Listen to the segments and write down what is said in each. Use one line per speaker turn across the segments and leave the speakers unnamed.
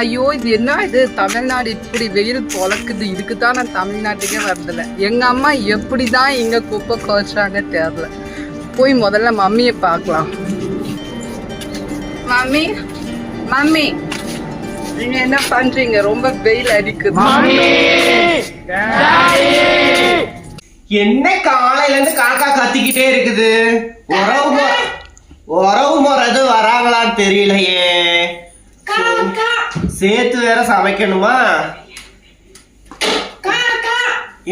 ஐயோ இது என்ன இது? தமிழ்நாடு இப்படி வெயில் பொழக்குது. இதுக்கு தான் நான் தமிழ்நாட்டுக்கே வரதில்ல. எங்க அம்மா எப்படி தான் இங்க குப்பை குறைச்சாங்க தெரியல. போய் முதல்ல மம்மியை பார்க்கலாம். மம்மி மம்மி நீங்க என்ன பண்றீங்க? ரொம்ப வெயில் அடிக்குது.
என்ன காலையில இருந்து காக்கா கத்திக்கிட்டே இருக்குது? உறவு உறவு முறை எதுவும் வராங்களான்னு தெரியலையே. சேர்த்து வேற சமைக்கணுமா?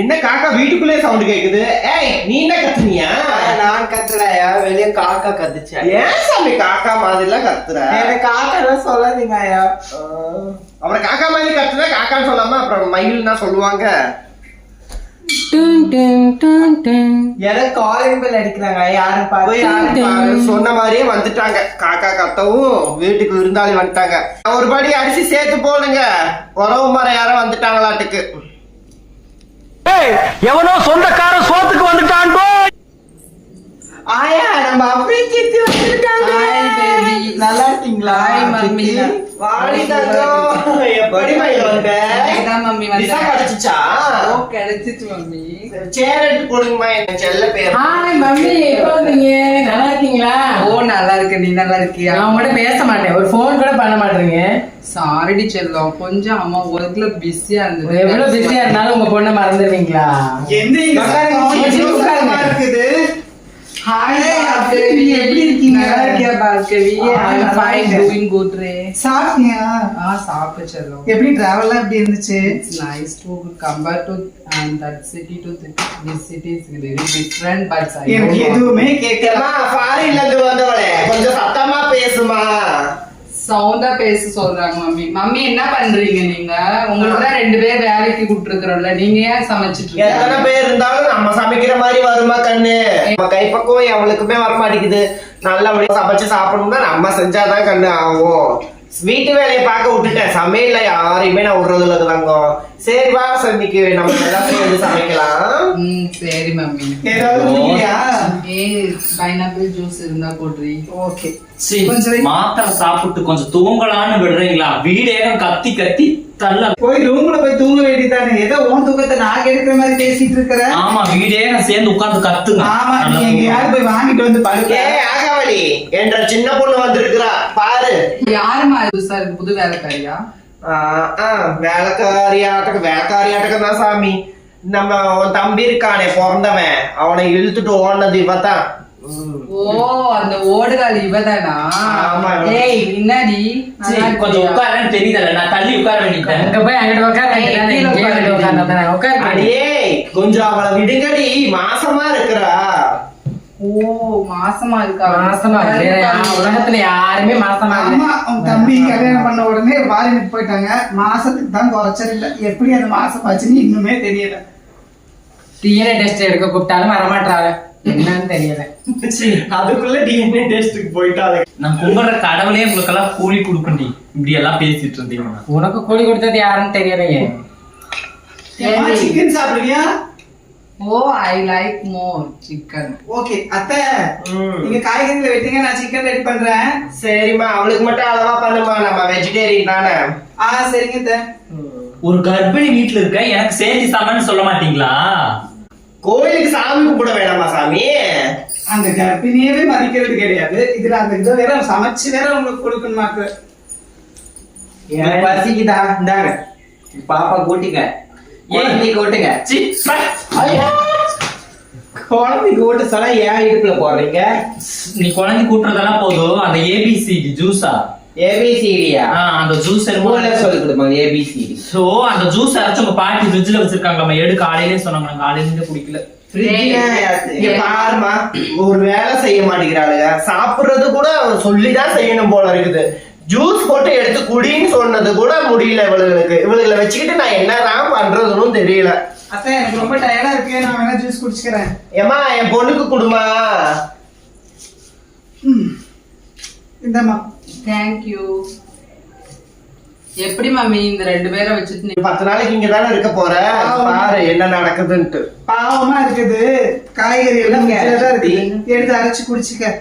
என்ன காக்கா வீட்டுக்குள்ளே சவுண்ட் கேக்குது? ஏய் நீ என்ன கத்துனியா?
நான் கத்துறேயா வெளியே காக்கா கத்துச்சேன்
ஏன் சாமி காக்கா மாதிரிலாம் கத்துற?
எனக்கு காக்கா சொல்லாதீங்க ஐயா.
அப்புறம் காக்கா மாதிரி கத்துனா காக்கான்னு சொல்லாம அப்புறம் மயில்னா சொல்லுவாங்க.
எனக்கு காலிங் பெல் அடிக்கிறாங்க. யாரும் பார்த்து
சொன்ன மாதிரியே வந்துட்டாங்க. காக்கா கத்தவும் வீட்டுக்கு விருந்தாளி வந்துட்டாங்க. ஒரு படி அரிசி சேர்த்து போடுங்க. உறவு மரம் யாரோ வந்துட்டாங்களாட்டுக்கு.
எவனோ சொந்தக்காரன் சோத்துக்கு வந்துட்டான்
ஆயா நம்ம அப்படியே
baby.
நல்லா இருக்கீங்களா
Hi, mummy.
சித்தி?
வாடி தங்கம் எப்படி மயில் வந்த
இதான் mummy வந்தேன்.
விசா கிடைச்சிச்சா?
ஓ கிடைச்சிச்சு மம்மி.
சேர் எடுத்து போடுங்கம்மா என் செல்ல பேர்.
ஹாய் மம்மி எப்போ வந்தீங்க? நல்லா இருக்கீங்களா?
ஓ நல்லா இருக்கு. நீ நல்லா இருக்கியா?
நான் உங்கள்கிட்ட பேச மாட்டேன். ஒரு ஃபோன் கூட பண்ண மாட்டேங்க
சாரிடி செல்லம் கொஞ்சம் அம்மா ஒர்க்ல பிஸியா இருந்தது.
எவ்வளவு பிஸியா இருந்தாலும் உங்க பொண்ணை மறந்துடுவீங்களா?
சத்தமா இருக்குது
ஹாய்
பார்கவி, எப்படி இருக்கீங்க?
நல்லா இருக்கியா பார்கவி ஐ
நல்லா
ஃபைன். டூயிங் குட் ரே
சாப்பிட்டியா?
ஆ சாப்பிட்டு செல்லம்
எப்படி டிராவல்லாம் எப்படி இருந்துச்சு?
It's nice to compare to that city to th- this city is very different, but I don't
எனக்கு. எதுவுமே கேட்கல
ஏம்மா ஃபாரின்ல இருந்து வந்தவளே கொஞ்சம் சத்தமா பேசுமா.
சவுண்டா பேச சொல்றாங்க மம்மி. மம்மி என்ன பண்றீங்க நீங்க? உங்களுக்கு தான் ரெண்டு பேர் வேலைக்கு கூப்பிட்டுருக்கிறோம்ல. நீங்க ஏன் சமைச்சிட்டு
எத்தனை பேர் இருந்தாலும் நம்ம சமைக்கிற மாதிரி வருமா கண்ணு? நம்ம கைப்பக்கம் எவளுக்குமே வர மாட்டேங்குது நல்லபடியா சமைச்சு சாப்பிடணும்னா நம்ம செஞ்சாதான் கண்ணு ஆகும். வீட்டு வேலையை பார்க்க விட்டுட்டேன். சமையல்ல யாரையுமே நான் விடுறது இல்லை தங்கம். சரி வா சந்திக்கு நம்ம எல்லாம் சேர்ந்து சமைக்கலாம்.
ம் சரி மம்மி.
ஏதாவது குடிக்கிறியா?
ஏ பைனாப்பிள் ஜூஸ் இருந்தா போடுறீ.
ஓகே.
மாத்திரை சாப்பிட்டு கொஞ்சம் தூங்கலான்னு விடுறீங்களா? வீடேகம் கத்தி கத்தி தள்ள
போய் ரூம்ல போய் தூங்க வேண்டியதானே ஏதோ உன் தூக்கத்தை நான் எடுக்கிற மாதிரி பேசிட்டு இருக்கிற?
ஆமா வீடேகம் சேர்ந்து உட்கார்ந்து கத்துங்க.
ஆமா நீ
நல்லா
எங்கேயாவது போய் வாங்கிட்டு வந்து படுக்க.
ஏ ஆகாவளி என்ற சின்ன பொண்ணு வந்திருக்கிறா. பாரு.
யாருமா புதுசா இருக்கு புது வேலைக்காரியா?
வேலைக்காரியாட்டக்கு வேலைக்காரியாட்டக்கு தான் சாமி நம்ம உன் தம்பி இருக்கானே பிறந்தவன் அவனை இழுத்துட்டு ஓடினது இவதான் ம்.
ஓ அந்த ஓடுகால் இவதானா. ஏய் நல்லா
கொஞ்சம்? உட்காரன்னு தெரியல நான் தள்ளி உட்கார வேண்டிட்டேன்
அங்க போய் அங்கிட்டு உட்கார
உட்காரு.
அடியே கொஞ்சம் அவளை விடுங்கடி மாசமா இருக்கிறா
ஓ மாசமா இருக்கா?
மாசமா உலகத்துல யாருமே மாசமா.
ஆமா உன் தம்பி கல்யாணம் பண்ண உடனே வாரினுக்கு போயிட்டாங்க மாசத்துக்கு தான் குறைச்சல் இல்ல எப்படி அந்த மாசம் ஆச்சுன்னு இன்னுமே தெரியல.
DNA டெஸ்ட் எடுக்க கூப்பிட்டாலும் வரமாட்டாங்க என்னன்னு தெரியல.
அதுக்குள்ள டிஎன்ஏ டெஸ்ட்டுக்கு போயிட்டாங்க
நான் கும்பிடுற கடவுளே உங்களுக்கெல்லாம் கூலி கொடுக்கண்டி இப்படி எல்லாம் பேசிட்டு இருந்தீங்கன்னா.
உனக்கு கூலி கொடுத்தது யாருன்னு தெரியலையே.
சிக்கன் சாப்பிடுவியா?
ஓ I like more chicken
okay அத்தை. நீங்க காய்கறிகளை வெட்டுங்க நான் சிக்கன் ரெடி பண்றேன்.
சரிம்மா அவளுக்கு மட்டும் அளவா பண்ணுமா நம்ம வெஜிடேரியன் தானே.
ஆ சரிங்க அத்தை.
ஒரு கர்ப்பிணி வீட்டுல இருக்க எனக்கு சேர்த்து சமைன்னு சொல்ல மாட்டீங்களா?
கோயிலுக்கு சாமி கும்பிட வேணாமா சாமி?
அந்த கர்ப்பிணியவே மதிக்கிறது கிடையாது. இதுல அந்த இதை வேற சமைச்சு வேற உங்களுக்கு கொடுக்கணுமாக்கு
எனக்கு பசிக்குதா? இந்தாங்க. பாப்பா கூட்டிங்க ஓட்ட சொல்ல ஏன் இடுப்புல போடுறீங்க?
நீ குழந்தை கூட்டுறதெல்லாம் போதும். அந்த ஏபிசிடி ஜூஸா
ஏபிசிடியா
அந்த ஜூஸ்
ஸ்கூல்ல சொல்லி கொடுப்பாங்க ஏபிசிடி
சோ அந்த ஜூஸ் அரைச்சு உங்க பாட்டி ஃப்ரிட்ஜ்ல வச்சிருக்காங்க நம்ம எடு காலையிலே சொன்னாங்க. நான் காலையில குடிக்கல.
பாருமா ஒரு வேலை செய்ய மாட்டேங்கிறாளுங்க. சாப்பிடுறது கூட சொல்லிதான் செய்யணும் போல இருக்குது. ஜூஸ் போட்டு எடுத்து குடின்னு சொன்னது கூட முடியல இவளுகளுக்கு. இவளுகளை வச்சுக்கிட்டு நான் என்னதான் பண்றதுன்னு தெரியல.
அத்தை எனக்கு ரொம்ப டயர்டா இருக்கு நான் வேணா ஜூஸ் குடிச்சுக்கிறேன்.
ஏமா என் பொண்ணுக்கு கொடுமா.
இந்தாம்மா.
தேங்க்யூ எப்படி மம்மி இந்த ரெண்டு பேரை வச்சுட்டு நீ
பத்து நாளைக்கு இங்க தானே இருக்க போற? பாரு என்ன நடக்குதுன்ட்டு.
பாவமா இருக்குது. காய்கறி எல்லாம் எடுத்து அரைச்சு குடிச்சுக்க.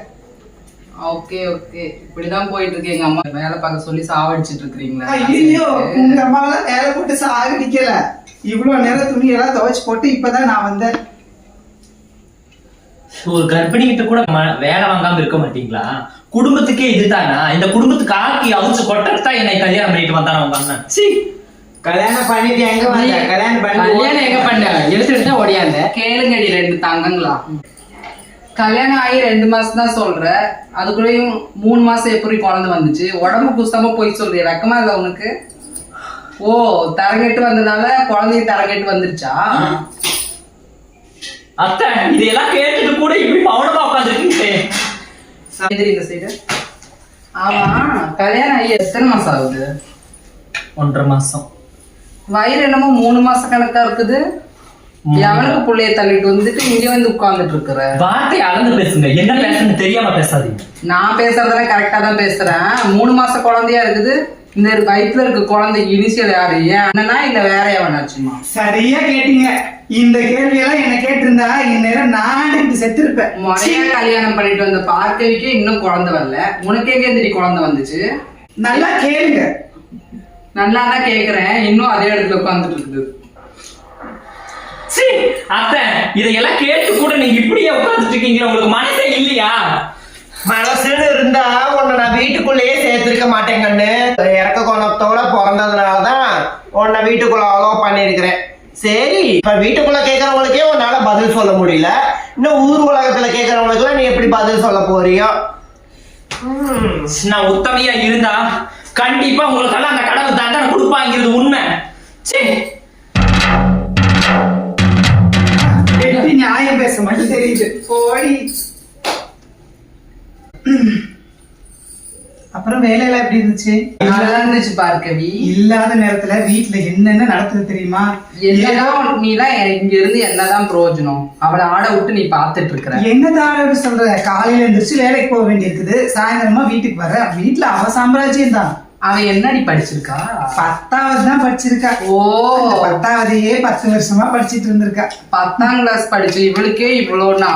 Okay okay. இப்படிதான் போயிட்டு இருக்கு எங்க அம்மா. வேலை பார்க்க சொல்லி சாவடிச்சிட்டு இருக்கிறீங்களா
ஐயோ உங்க அம்மாவெல்லாம் வேலை போட்டு சாகடிக்கல இவ்வளவு நேரம் துணியெல்லாம் துவைச்சு போட்டு இப்பதான் நான் வந்தேன்.
ஒரு கர்ப்பிணி கிட்ட கூட ம- வேலை வாங்காம இருக்க மாட்டீங்களா? குடும்பத்துக்கே இதுதானா? இந்த குடும்பத்துக்கு ஆக்கி அவிச்சு கொட்டத்தான் என்னை கல்யாணம் பண்ணிட்டு வந்தானா உங்க அண்ணன்? சீ.
கல்யாணம் பண்ணிட்டு எங்க வந்த? கல்யாணம்
கல்யாணம் எங்க
பண்ணி
பண்ண? எடுத்து எடுத்தா ஓடியாந்த?
கேளுங்கடி ரெண்டு தங்கங்களா. கல்யாணம் ஆகி ரெண்டு மாசம் தான் சொல்ற. அதுக்குள்ளேயும் மூணு மாசம் எப்படி குழந்தை வந்துச்சு? உடம்பு குஸ்தாம போய் சொல்றிய? வெக்கமா இல்ல உனக்கு? ஓ தரங்கெட்டு வந்ததால குழந்தைய தரங்கெட்டு வந்துருச்சா?
அத்தை இதையெல்லாம் கேட்டுட்டு கூட இப்படி மௌனமா உட்காந்துருக்கீங்க
எதிரி இந்த சைடு ஆமா கல்யாணம் ஆகி எத்தனை மாசம் ஆகுது?
ஒன்றரை மாசம்.
வயிறு என்னமோ மூணு மாசம் கணக்கா இருக்குது. எவனுக்கு புள்ளைய தள்ளிட்டு வந்துட்டு இங்க வந்து உட்கார்ந்துட்டு இருக்கிற.
வார்த்தை அளந்து பேசுங்க. என்ன பேசுன்னு தெரியாம பேசாதீங்க.
நான் பேசுறதெல்லாம் கரெக்டா தான் பேசுறேன். மூணு மாச குழந்தையா இருக்குது. இந்த வயிற்றுல இருக்க குழந்தை இனிஷியல் யாரு? ஏன் அண்ணனா இல்ல வேற எவனாச்சுமா
சரியா கேட்டீங்க. இந்த கேள்வியெல்லாம் என்ன கேட்டிருந்தா இந்நேரம் நான் செத்துருப்பேன்.
முறையா கல்யாணம் பண்ணிட்டு வந்த பார்க்கவிக்கே இன்னும் குழந்தை வரல. உனக்கு எங்க எந்திரி குழந்தை வந்துச்சு.
நல்லா கேளுங்க.
நல்லா தான் கேக்குறேன். இன்னும் அதே இடத்துல உட்காந்துட்டு இருக்குது.
அத்தை இதையெல்லாம் கேட்டு கூட நீங்க இப்படியே உட்கார்ந்துட்டு இருக்கீங்க உங்களுக்கு மனசே இல்லையா?
மனசுன்னு இருந்தா உன்னை நான் வீட்டுக்குள்ளேயே சேர்த்திருக்க மாட்டேன் கண்ணு. இறக்க குணத்தோட பிறந்ததுனாலதான் உன்னை வீட்டுக்குள்ள அலோ பண்ணிருக்கிறேன் சரி இப்ப வீட்டுக்குள்ள கேக்குறவங்களுக்கே உன்னால பதில் சொல்ல முடியல. இன்னும் ஊர் உலகத்துல கேக்குறவங்களுக்கு நீ எப்படி பதில் சொல்ல போறியோ.
நான் உத்தமையா இருந்தா கண்டிப்பா உங்களுக்கெல்லாம் அந்த கடவுள் தண்டனை கொடுப்பாங்கிறது உண்மை. சீ
நியாயம் பேச மட்டும் தெரியுது. போடி. அப்புறம் வேலையெல்லாம் எப்படி இருந்துச்சு?
நல்லா இருந்துச்சு பார்க்கவி
இல்லாத நேரத்துல வீட்டுல என்னென்ன நடக்குது தெரியுமா?
என்னதான் நீலாம் இங்க இருந்து என்னதான் பிரயோஜனம்? அவளை ஆட விட்டு நீ பாத்துட்டு இருக்கிற
என்ன தாராளம் சொல்ற? காலையில எந்திரிச்சு வேலைக்கு போக வேண்டியிருக்குது. சாயந்தரமா வீட்டுக்கு வர வீட்டுல அவ சாம்ராஜ்யம் தான்
அவன் என்னடி படிச்சிருக்கா?
பத்தாவது தான் படிச்சிருக்கா.
ஓ.
பத்தாவதையே பத்து வருஷமா படிச்சிட்டு இருந்திருக்கா.
பத்தாம் கிளாஸ் படிச்ச இவளுக்கே இவ்வளோனா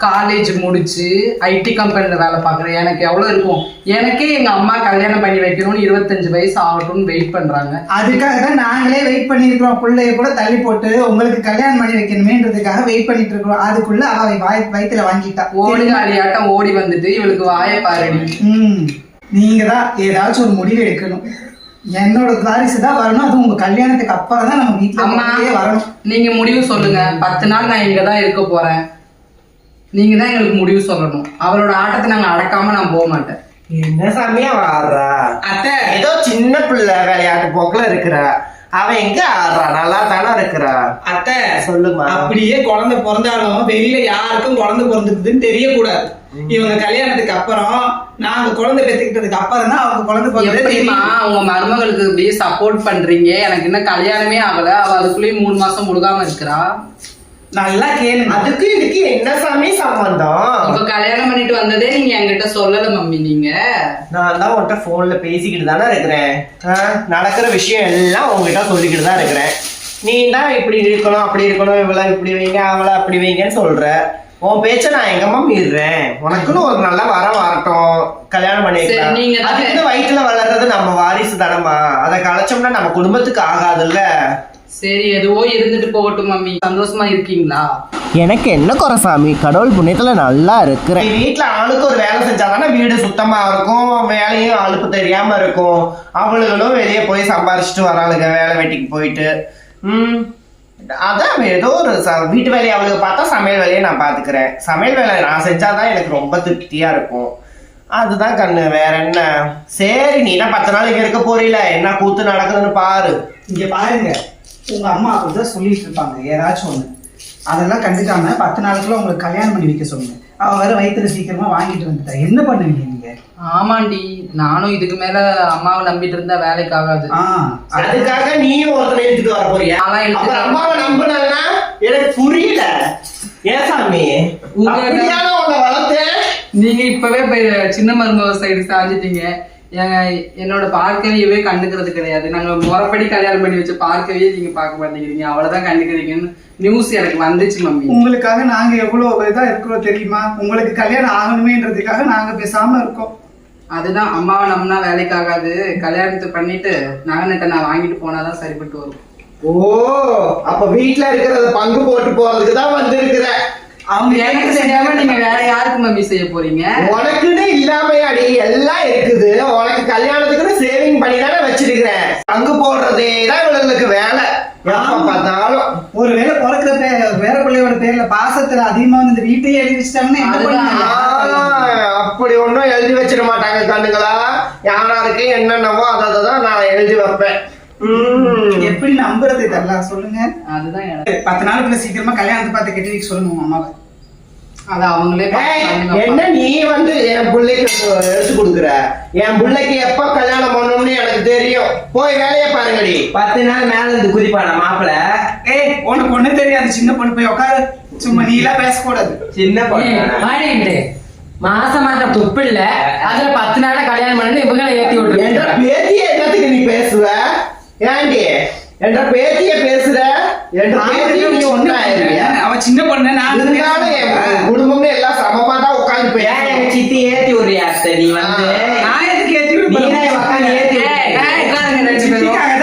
காலேஜ் முடிச்சு ஐடி கம்பெனில வேலை பார்க்குறேன் எனக்கு எவ்வளோ இருக்கும்? எனக்கே எங்க அம்மா கல்யாணம் பண்ணி வைக்கணும்னு இருபத்தஞ்சு வயசு ஆகட்டும்னு வெயிட் பண்றாங்க.
அதுக்காக தான் நாங்களே வெயிட் பண்ணியிருக்கிறோம். பிள்ளைய கூட தள்ளி போட்டு உங்களுக்கு கல்யாணம் பண்ணி வைக்கணுமேன்றதுக்காக வெயிட் பண்ணிட்டு இருக்கிறோம். அதுக்குள்ள அவ வாய் வயித்துல வாங்கிட்டா.
ஓடி ஆடியாட்டம் ஓடி வந்துட்டு இவளுக்கு வாயை பாருடி.
ம். நீங்க தான் ஏதாச்சும் ஒரு முடிவு எடுக்கணும். என்னோட வாரிசு தான் வரணும். அது உங்க கல்யாணத்துக்கு அப்புறம் தான் நம்ம வீட்டுல
அம்மா
உள்ளே வரணும்.
நீங்க முடிவு சொல்லுங்க. பத்து நாள் நான் இங்க தான் இருக்க போறேன். நீங்க தான் எங்களுக்கு முடிவு சொல்லணும். அவளோட ஆட்டத்தை நாங்க அடக்காம நான் போக மாட்டேன்.
என்ன சாமியா ஆடுறா
அத்தை.
ஏதோ சின்ன பிள்ளை விளையாட்டு போக்குல இருக்கிற. அவன் எங்க ஆடுறா? நல்லா தானே இருக்கிறா?
அத்தை
சொல்லுமா.
அப்படியே குழந்தை பிறந்தாலும் வெளியில யாருக்கும் குழந்தை பிறந்துக்குதுன்னு தெரியக்கூடாது. இவங்க கல்யாணத்துக்கு அப்புறம் நாங்க குழந்தை பெற்றுக்கிட்டதுக்கு அப்புறம் தான் அவங்க குழந்தை தெரியும்.
உங்க மருமகளுக்கு இப்படியே சப்போர்ட் பண்றீங்க? எனக்கு இன்னும் கல்யாணமே ஆகல. அவ அதுக்குள்ளேயும் மூணு மாசம் முழுகாம இருக்கிறா.
நல்லா கேளுங்க.
அதுக்கு இதுக்கு என்ன சாமி சம்பந்தம்?
இப்ப கல்யாணம் பண்ணிட்டு வந்ததே நீங்க என்கிட்ட சொல்லல மம்மி நீங்க.
நான் தான் உன்கிட்ட போன்ல பேசிக்கிட்டு தானே இருக்கிறேன். நடக்கிற விஷயம் எல்லாம் உங்ககிட்ட சொல்லிக்கிட்டு தான் இருக்கிறேன். நீ தான் இப்படி இருக்கணும் அப்படி இருக்கணும் இவளை இப்படி வைங்க அவளை அப்படி வைங்கன்னு சொல்ற. உன் பேச்ச நான் எங்கம்மா மீறுறேன்? உனக்குன்னு ஒரு நல்ல வரம் வரட்டும். கல்யாணம் பண்ணிக்கலாம்.
தான்
அதுக்கு வயிற்றுல வளர்றது நம்ம வாரிசு தானம்மா அதை கலைச்சோம்னா நம்ம குடும்பத்துக்கு ஆகாதுல்ல.
சரி எதுவோ இருந்துட்டு போகட்டும் மம்மி. சந்தோஷமா இருக்கீங்களா?
எனக்கு என்ன குறை சாமி? கடவுள் புண்ணியத்துல நல்லா இருக்கிறேன். வீட்டுல ஆளுக்கு ஒரு வேலை செஞ்சாதானே வீடு சுத்தமா இருக்கும்? வேலையும் ஆளுக்கு தெரியாம இருக்கும். அவளுகளும் வெளியே போய் சம்பாரிச்சிட்டு வராளுங்க வேலை வெட்டிக்கு போயிட்டு. ம். அதான் ஏதோ ஒரு ச- வீட்டு வேலையை அவளுக்கு பார்த்தா சமையல் வேலையை நான் பாத்துக்கிறேன் சமையல் வேலை நான் செஞ்சாதான் எனக்கு ரொம்ப திருப்தியா இருக்கும். அதுதான் கண்ணு வேற என்ன? சரி நீ தான் பத்து நாளைக்கு இருக்க போறீல? என்ன கூத்து நடக்குதுன்னு பாரு.
இங்க பாருங்க. உங்க அம்மா அப்படிதான் சொல்லிட்டு இருப்பாங்க. ஏதாச்சும் ஒண்ணு. அதெல்லாம் கண்டுக்காம பத்து நாளுக்குள்ள உங்களுக்கு கல்யாணம் பண்ணி வைக்க சொல்லுங்க. அவ வேற வயித்துல சீக்கிரமா வாங்கிட்டு வந்துட்டா. என்ன பண்ணுவீங்க நீங்க?
ஆமாண்டி நானும் இதுக்கு மேல அம்மாவை நம்பிட்டு இருந்தா வேலைக்கு ஆகாது.
அதுக்காக நீயும் ஒருத்தனை எடுத்துட்டு வர போறியா? அம்மாவை நம்பினா எனக்கு புரியல. ஏன் சாமி
உங்க-
வளர்த்தேன்?
நீங்க இப்பவே சின்ன மருமக சைடு சாஞ்சிட்டீங்க. என்னோட பார்க்கவியவே கண்டுக்கிறது கிடையாது. நாங்க முறைப்படி கல்யாணம் பண்ணி வச்ச பார்க்கவே நீங்க பார்க்க மாட்டேங்கிறீங்க. அவ்வளவுதான் கண்டுக்கிறீங்கன்னு நியூஸ் எனக்கு வந்துச்சு மம்மி.
உங்களுக்காக நாங்க எவ்வளவு இதா இருக்கிறோம் தெரியுமா? உங்களுக்கு கல்யாணம் ஆகணுமேன்றதுக்காக நாங்க பேசாம இருக்கோம்.
அதுதான் அம்மாவை நம்பினா வேலைக்கு ஆகாது. கல்யாணத்தை பண்ணிட்டு நகை நான் வாங்கிட்டு போனாதான் சரிப்பட்டு வரும்.
ஓ அப்ப வீட்ல இருக்கிறத பங்கு போட்டு போறதுக்கு தான் வந்திருக்கிற.
அவங்க
எனக்கு தெரியாம நீங்க வேற யாருக்கு மம்மி செய்ய போறீங்க?
உனக்குன்னு இல்லாமையாடி எல்லாம் இருக்குது. உனக்கு கல்யாணத்துக்குன்னு சேவிங் பண்ணி தானே வச்சிருக்கிறேன். பங்கு போடுறதே தான் இவங்களுக்கு வேலை. பார்த்தாலும்.
ஒருவேளை பிறக்கிற வேற பிள்ளையோட பேர்ல பாசத்துல அதிகமா வந்து இந்த வீட்டையே எழுதி வச்சுட்டாங்கன்னா
அப்படி ஒண்ணும் எழுதி வச்சிட மாட்டாங்க கண்ணுங்களா. யாராருக்கு என்னென்னவோ அதை தான் நான் எழுதி வைப்பேன்.
எப்படி நம்புறது இதெல்லாம் சொல்லுங்க.
அதுதான்
பத்து நாளுக்குள்ள சீக்கிரமா கல்யாணத்தை பார்த்து கட்டி சொல்லுங்க உங்க அம்மாவை.
அது அவங்களே.
என்ன நீ வந்து என் பிள்ளைக்கு எடுத்து கொடுக்குற? என் பிள்ளைக்கு எப்ப கல்யாணம் பண்ணணும்னு எனக்கு தெரியும். போய் வேலையை பாருங்கடி.
பத்து நாள் மேல இருந்து குதிப்பான மாப்பிள?
ஏய் உனக்கு ஒண்ணு தெரியாது. சின்ன பொண்ணு போய் உட்காரு சும்மா நீ எல்லாம் பேசக்கூடாது.
சின்ன பொண்ணு.
மாசம் மாசம் துப்பு இல்ல அதுல பத்து நாள கல்யாணம் பண்ணி இவங்களை ஏத்தி
என்ற
விட்டுருக்காங்க
பேத்திய என்னத்துக்கு நீ பேசுவ? ஏண்டி? என்ற பேத்திய பேசுற? என்ற பேத்திய நீ ஒண்ணா இருக்கியா
சின்ன பொண்ணு நான்
இருந்தாலும் என் குடும்பமே எல்லாம் சமமா தான் உட்காந்து
ஏன் எங்க சித்தி ஏத்தி விடுறியா அத்தை நீ வந்து?
நான் எதுக்கு ஏத்தி விடுறேன்?
உட்காந்து ஏத்தி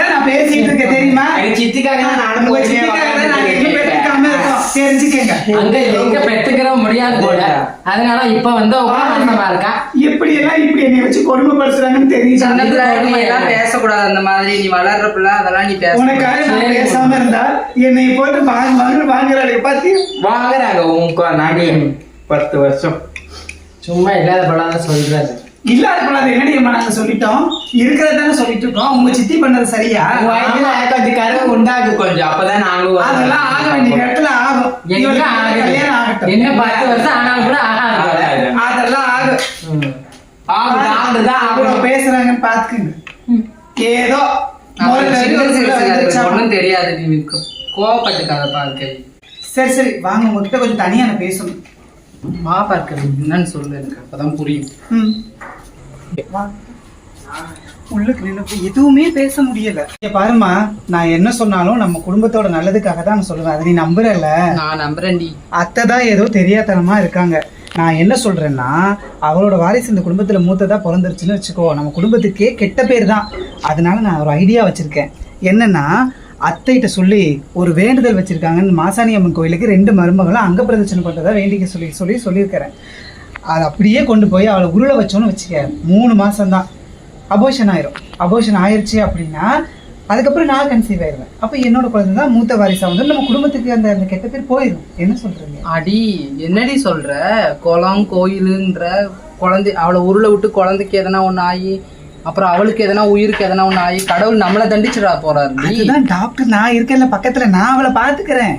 தான் நான் பேசிட்டு இருக்கேன் தெரியுமா?
எங்க சித்திக்காக தான் நானும்
உங்க
பொறுமையா
சித்திக்காக தான் நாங்க எங்க
உட்கார்ந்து
பெற்றுக்காம இருக்கோம் தெரிஞ்சுக்கங்க
அங்க எங்க பெத்துக்கிற முடியாது போல. அதனால இப்ப வந்து உட்காந்து இருக்கா?
எப்படி எல்லாம் இப்படி என்னை வச்சு கொடுமைப்படுத்துறாங்கன்னு தெரியும்
எல்லாம் பேசக்கூடாது அந்த மாதிரி. நீ வளர்ற பிள்ளை அதெல்லாம் நீ பேச
உனக்காக நான் பேசாம இருந்தா என்னை போட்டு வாங்க வாங்க வாங்குறாங்க பாத்தி
வாங்குறாங்க உங்க நாங்க பத்து வருஷம்.
சும்மா இல்லாத படம் சொல்றாரு.
இல்லாத போல என்னடி நாங்க சொல்லிட்டோம்? இருக்கிறதானே சொல்லிட்டு இருக்கோம். உங்க சித்தி பண்ணது சரியா?
கொஞ்சம் கருவு உண்டாகு கொஞ்சம். அப்பதான் நாங்களும்
அதெல்லாம் ஆக வேண்டிய இடத்துல ஆகும். கல்யாணம் ஆகட்டும்.
என்ன பத்து வருஷம் ஆனாலும் கூட ஆகாது.
அதெல்லாம் ஆகும்
ஆகுது ஆகுதுதான்
அவ்வளவு
ஆகும்
பேசுறாங்கன்னு பாத்துக்குங்க. ஏதோ?
ஒண்ணும் தெரியாது நீ கோவப்பட்டுக்காத பார்க்கவி
சரி சரி. வாங்க உங்ககிட்ட கொஞ்சம் தனியா நான் பேசணும்.
வா பார்க்கவி என்னன்னு சொல்லு எனக்கு அப்பதான் புரியும்.
ம். உள்ளுக்கு நின்னு எதுவுமே பேச முடியல. பாரும்மா நான் என்ன சொன்னாலும் நம்ம குடும்பத்தோட நல்லதுக்காக தான் நான் சொல்லுவேன். அதை நீ நம்புறல
நான் நம்புறேன்டி.
அத்தை தான் ஏதோ தெரியாதனமா இருக்காங்க. நான் என்ன சொல்றேன்னா அவளோட வாரிசு இந்த குடும்பத்துல மூத்ததா பிறந்துருச்சுன்னு வச்சுக்கோ. நம்ம குடும்பத்துக்கே கெட்ட பேர் தான். அதனால நான் ஒரு ஐடியா வச்சிருக்கேன். என்னன்னா அத்தைகிட்ட சொல்லி ஒரு வேண்டுதல் வச்சிருக்காங்கன்னு மாசாணி அம்மன் கோயிலுக்கு ரெண்டு மருமகளும் அங்க பிரதட்சணை பண்றதா வேண்டிக்க சொல்லி சொல்லி சொல்லியிருக்கிறேன். அதை அப்படியே கொண்டு போய் அவளை உருளை வச்சோன்னு வச்சுக்க மூணு மாசம்தான். அபோஷன் ஆயிரும். அபோஷன் ஆயிருச்சு அப்படின்னா அதுக்கப்புறம் நான் கன்சீவ் ஆயிடுவேன். அப்போ என்னோட குழந்தை தான் மூத்த வாரிசா வந்து நம்ம குடும்பத்துக்கு அந்த அந்த கெட்ட பேர் போயிடும் என்ன சொல்றீங்க?
அடி என்னடி சொல்ற? குளம் கோயிலுன்ற குழந்தை அவளை உருளை விட்டு குழந்தைக்கு எதனா ஒண்ணு ஆகி அப்புறம் அவளுக்கு எதனா உயிருக்கு எதனா ஒண்ணு ஆகி கடவுள் நம்மளை தண்டிச்சிடா போறாரு
அதுதான் டாக்டர் நான் இருக்கேன்ல பக்கத்துல நான் அவளை பாத்துக்கிறேன்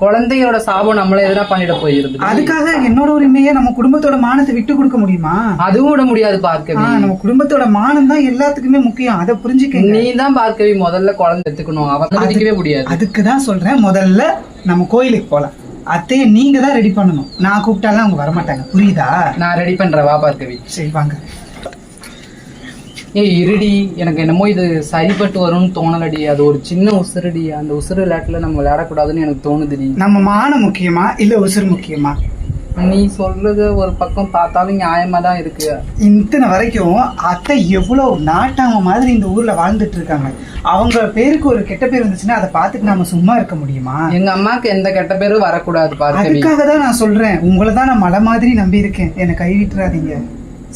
குழந்தையோட சாபம் நம்மள எதனா பண்ணிட போயிருது.
அதுக்காக என்னோட உரிமையை நம்ம குடும்பத்தோட மானத்தை விட்டு கொடுக்க முடியுமா?
அதுவும் விட முடியாது பார்க்கவி.
நம்ம குடும்பத்தோட மானம் தான் எல்லாத்துக்குமே முக்கியம். அதை புரிஞ்சுக்கங்க.
நீ தான் பார்க்கவி முதல்ல குழந்தை எடுத்துக்கணும். அவ மதிக்கவே முடியாது.
அதுக்கு தான் சொல்றேன். முதல்ல நம்ம கோயிலுக்கு போலாம். அத்தையை நீங்க தான் ரெடி பண்ணணும். நான் கூப்பிட்டாலாம் அவங்க வரமாட்டாங்க. புரியுதா?
நான் ரெடி பண்றேன். வா பார்க்கவி.
சரி வாங்க.
ஏய் இருடி எனக்கு என்னமோ இது சரிப்பட்டு வரும்னு தோணலடி. அது ஒரு சின்ன உசுருடி. அந்த உசுறு விளையாட்டுல நம்ம விளையாடக்கூடாதுன்னு எனக்கு தோணுதுடி.
நம்ம மானம் முக்கியமா இல்ல உசுர் முக்கியமா?
நீ சொல்றது ஒரு பக்கம் பார்த்தாலும் நியாயமா தான் இருக்கு.
இத்தனை வரைக்கும் அத்தை எவ்வளவு நாட்டாம மாதிரி இந்த ஊர்ல வாழ்ந்துட்டு இருக்காங்க. அவங்க பேருக்கு ஒரு கெட்ட பேர் வந்துச்சுன்னா அதை பார்த்துட்டு நாம சும்மா இருக்க முடியுமா?
எங்க அம்மாக்கு எந்த கெட்ட பேரும் வரக்கூடாது பார்க்கவி.
அதுக்காக தான் நான் சொல்றேன். உங்களை தான் நான் மலை மாதிரி நம்பி இருக்கேன் என்னை கைவிட்டுறாதீங்க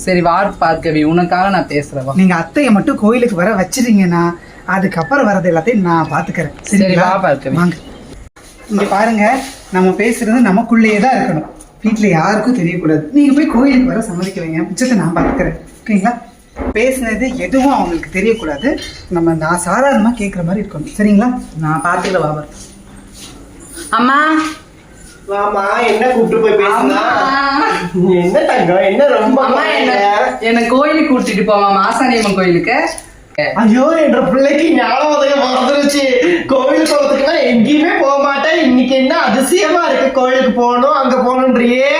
சரி வா பார்க்கவி உனக்காக நான் பேசுறேன் வா.
நீங்க அத்தையை மட்டும் கோயிலுக்கு வர வச்சிருங்கன்னா அதுக்கப்புறம் வரது எல்லாத்தையும் நான் பாத்துக்கிறேன்
சரி? வா பார்க்கவி.
வாங்க. இங்க பாருங்க நம்ம பேசுறது நமக்குள்ளேயே தான் இருக்கணும். வீட்டுல யாருக்கும் தெரியக்கூடாது. நீங்க போய் கோயிலுக்கு வர சம்மதிக்க வைங்க. மிச்சத்தை நான் பாத்துக்கிறேன் ஓகேங்களா பேசுனது எதுவும் அவங்களுக்கு தெரியக்கூடாது. நம்ம நான் சாதாரணமா கேட்குற மாதிரி இருக்கணும். சரிங்களா?
நான் பார்த்துக்கல வா பார்க்க. அம்மா
ஆமா என்ன கூப்பிட்டு போய் பேசுனா? என்ன தங்கம் என்ன ரொம்ப
அம்மா என்ன என்ன கோயிலுக்கு கூட்டிட்டு போவா மாசாணியம்மன் கோயிலுக்கு.
ஐயோ என்ற பிள்ளைக்கு ஞாபகம் மறந்துருச்சு கோவில் குளத்துக்குன்னா எங்கேயுமே போக மாட்டேன். இன்னைக்கு என்ன அதிசயமா இருக்கு? கோயிலுக்கு போகணும் அங்க போகணுன்றியே.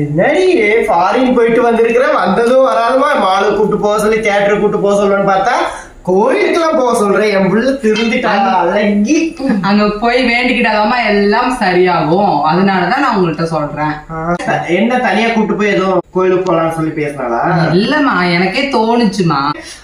என்னடி ஃபாரின் போயிட்டு வந்திருக்கிற வந்ததும் வராதுமா? மாலு கூட்டு போக சொல்லி தியேட்டருக்கு கூட்டு போக சொல்லுவேன்னு பார்த்தா கோயிலுக்கெல்லாம் போக சொல்றேன். என் பிள்ளை திருந்திட்டாங்க அழகி.
அங்க போய் வேண்டிக்கிட்டாதாம்மா எல்லாம் சரியாகும். அதனாலதான் நான் உங்கள்கிட்ட சொல்றேன்.
என்ன தனியா கூட்டு போய் எதுவும் கோயிலுக்கு போலாம்னு சொல்லி பேசினாளா?
இல்லம்மா எனக்கே தோணுச்சுமா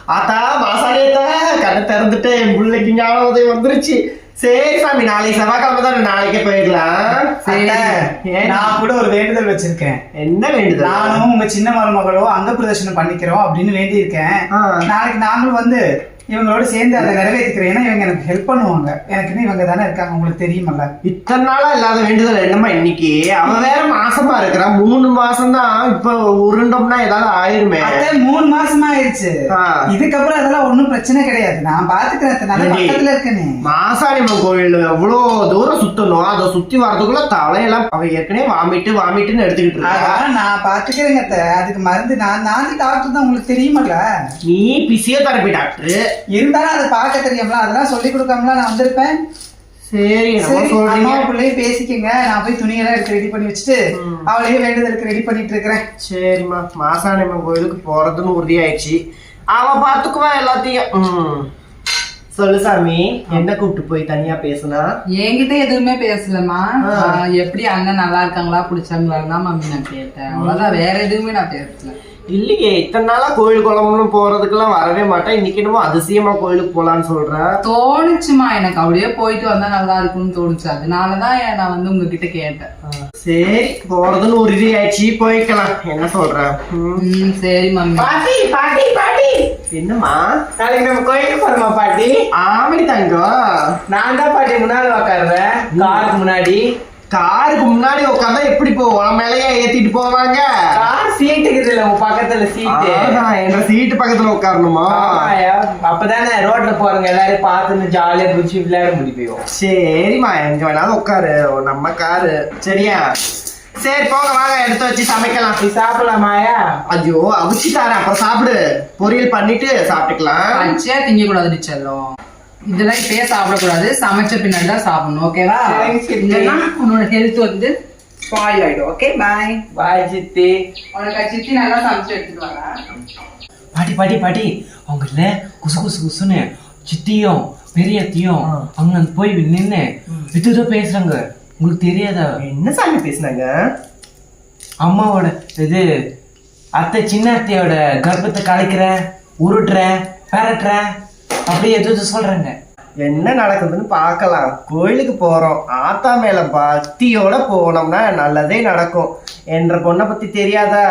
ஆத்தா மாசாலியத்தா கண்ணை திறந்துட்டு என் பிள்ளைக்கு ஞாபகம் வந்துருச்சு. சரி சாமி நாளைக்கு செவ்வாய்க்கிழமை தான் நாளைக்கே போயிடலாம்.
சரி.
அத்தை, ஏன்?
நான் கூட ஒரு வேண்டுதல் வச்சிருக்கேன்.
என்ன வேண்டுதல்?
நானும் உங்க சின்ன மருமகளோ அங்க பிரதர்ஷனம் பண்ணிக்கிறோம் அப்படின்னு வேண்டியிருக்கேன்.
ஆ.
நாளைக்கு நாங்களும் வந்து இவங்களோட சேர்ந்து அதை நிறைவேற்றிக்கிறேன். ஏன்னா இவங்க எனக்கு ஹெல்ப் பண்ணுவாங்க. எனக்குன்னு இவங்க தானே இருக்காங்க. உங்களுக்கு தெரியுமல்ல
இத்தனை நாளா இல்லாத வேண்டுதல் என்னம்மா இன்னைக்கு? அவன் வேற மாசமா இருக்கிறான். மூணு மாசம் தான் இப்ப உருண்டோம்னா ஏதாவது ஆயிருமே.
மூணு மாசமா ஆயிடுச்சு
ஆ.
இதுக்கப்புறம் அதெல்லாம் ஒண்ணும் பிரச்சனை கிடையாது. நான் பாத்துக்கிறேன்? பக்கத்துல இருக்கேனே.
மாசாணியம்மன் கோயில் எவ்வளோ தூரம் சுத்தணும்? அதை சுத்தி வரதுக்குள்ள தலையெல்லாம் அவன் ஏற்கனவே வாமிட்டு வாமிட்டுன்னு எடுத்துக்கிட்டு இருக்கா.
நான் பாத்துக்கிறேங்க. அதுக்கு மருந்து நான் நான் டாக்டர் தான் உங்களுக்கு தெரியுமல்ல?
நீ பிசியோதெரபி டாக்டர்.
இருந்தாலும் அதை பார்க்க தெரியும்ல அதெல்லாம் சொல்லி கொடுக்காமலாம் நான் வந்திருப்பேன்.
சரி
அம்மா பிள்ளையும் பேசிக்கங்க. நான் போய் துணியெல்லாம் எடுத்து ரெடி பண்ணி வச்சுட்டு அவளையே வேண்டுதலுக்கு ரெடி பண்ணிட்டு இருக்கிறேன்.
சரிம்மா. மாசாணியம்மன் கோயிலுக்கு போறதுன்னு உறுதியாயிடுச்சு. அவ பாத்துக்குவா எல்லாத்தையும். சொல்லு சாமி என்ன கூப்பிட்டு போய் தனியா பேசுனா?
என்கிட்ட எதுவுமே பேசலம்மா. ஆஹ் எப்படி அண்ணன் நல்லா இருக்காங்களா பிடிச்சாங்களான்னு தான் மம்மி நான் கேட்டேன். அவ்வளவுதான். வேற எதுவுமே நான் பேசல.
இல்லையே இத்தனை நாளா கோயில் குளம்னு போறதுக்கெல்லாம் வரவே மாட்டேன். இன்னைக்கு என்னமோ அதிசயமா கோயிலுக்கு போலான்னு சொல்றேன்.
தோணுச்சுமா எனக்கு அப்படியே போயிட்டு வந்தா நல்லா இருக்கும்னு தோணுச்சு. அதனாலதான் நான் வந்து உங்ககிட்ட கேட்டேன்.
சரி போறதுன்னு உறுதியாயிடுச்சு. போய்க்கலாம். என்ன சொல்றேன்
சரி மம்மி.
பாட்டி பாட்டி பாட்டி.
என்னம்மா?
நாளைக்கு நம்ம கோயிலுக்கு போறோமா பாட்டி?
ஆமடி தங்கம்
நான் தான் பாட்டி முன்னாடி உக்காடுறேன் காருக்கு முன்னாடி.
காருக்கு முன்னாடி உட்காந்தா எப்படி போவோம்? மேலேயே ஏத்திட்டு போவாங்க.
சீட்டுக்கு இல்ல உங்க பக்கத்துல
ஆஹா, என்ற சீட்டு பக்கத்துல உட்காரணுமா?
அப்பதானே ரோட்ல போறவங்க எல்லாரையும் பார்த்துன்னு ஜாலியா குச்சி விளையாட முடியும்.
சரிம்மா எங்க வேணாலும் உட்காரு. நம்ம காரு. சரியா? சரி போங்க வாங்க எடுத்து வச்சு சமைக்கலாம்.
நீ சாப்பிடலாமாயா
ஐயோ அவிச்சு தரேன். அப்புறம் சாப்பிடு. பொரியல் பண்ணிட்டு சாப்பிட்டுக்கலாம்.
பச்சையா திங்க கூடாது செல்லம். இதெல்லாம் இப்பயே சாப்பிடக்கூடாது. சமைச்ச பின்னாடி தான் சாப்பிடணும் ஓகேவா. இல்லைன்னா உன்னோட ஹெல்த் வந்து ஸ்பாயில் ஆயிடும். ஓகே பாய்
பாய் சித்தி.
உனக்கு சித்தி நல்லா சமைச்சு எடுத்துட்டு வரேன்
பாட்டி பாட்டி பாட்டி. அவங்க இல்ல குசு குசு குசுன்னு சித்தியும் பெரியத்தையும் அங்க போய் நின்னு இதுதான் பேசுறாங்க. உங்களுக்கு தெரியாதா?
என்ன சாமி பேசுனாங்க?
அம்மாவோட இது அத்தை சின்ன அத்தையோட கர்ப்பத்தை கலைக்கிறேன் உருட்டுறேன் பெரட்டுறேன் அப்படியே எது சொல்றாங்க.
என்ன நடக்குதுன்னு பார்க்கலாம். கோயிலுக்கு போகிறோம் ஆத்தா மேல பக்தியோட போனோம்னா நல்லதே நடக்கும். என்ற பொண்ணை பற்றி தெரியாதா?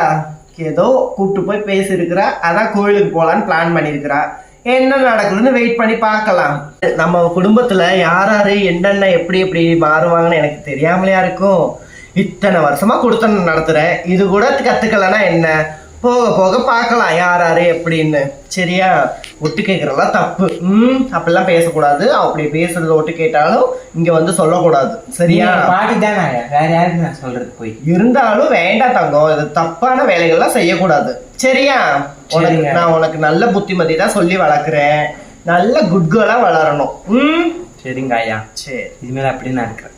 ஏதோ கூப்பிட்டு போய் பேசியிருக்கிறா. அதான் கோயிலுக்கு போகலான்னு பிளான் பண்ணியிருக்கிறா. என்ன நடக்குதுன்னு வெயிட் பண்ணி பார்க்கலாம். நம்ம குடும்பத்தில் யார் யார் என்னென்ன எப்படி எப்படி மாறுவாங்கன்னு எனக்கு தெரியாமலையா இருக்கும்? இத்தனை வருஷமாக கொடுத்தன நடத்துகிறேன் இது கூட கற்றுக்கலன்னா என்ன? போக போக பார்க்கலாம். யார் யாரு எப்படின்னு. சரியா? ஒட்டு கேட்கறதெல்லாம் தப்பு. ம் அப்படிலாம் பேசக்கூடாது. அப்படி பேசுறது ஒட்டு கேட்டாலும் இங்க வந்து சொல்லக்கூடாது. சரியா?
பாட்டி தானே? வேற யாருக்கு நான் சொல்றது போய்?
இருந்தாலும் வேண்டாம் தங்கம். இது தப்பான வேலைகள்லாம் செய்யக்கூடாது. சரியா? உனக்கு. நான் உனக்கு நல்ல புத்திமதி தான் சொல்லி வளர்க்குறேன். நல்ல குட் கேர்லா வளரணும். ம்?
சரிங்க ஐயா.
சரி.
இதுமேல அப்படி நான் இருக்கிறேன்.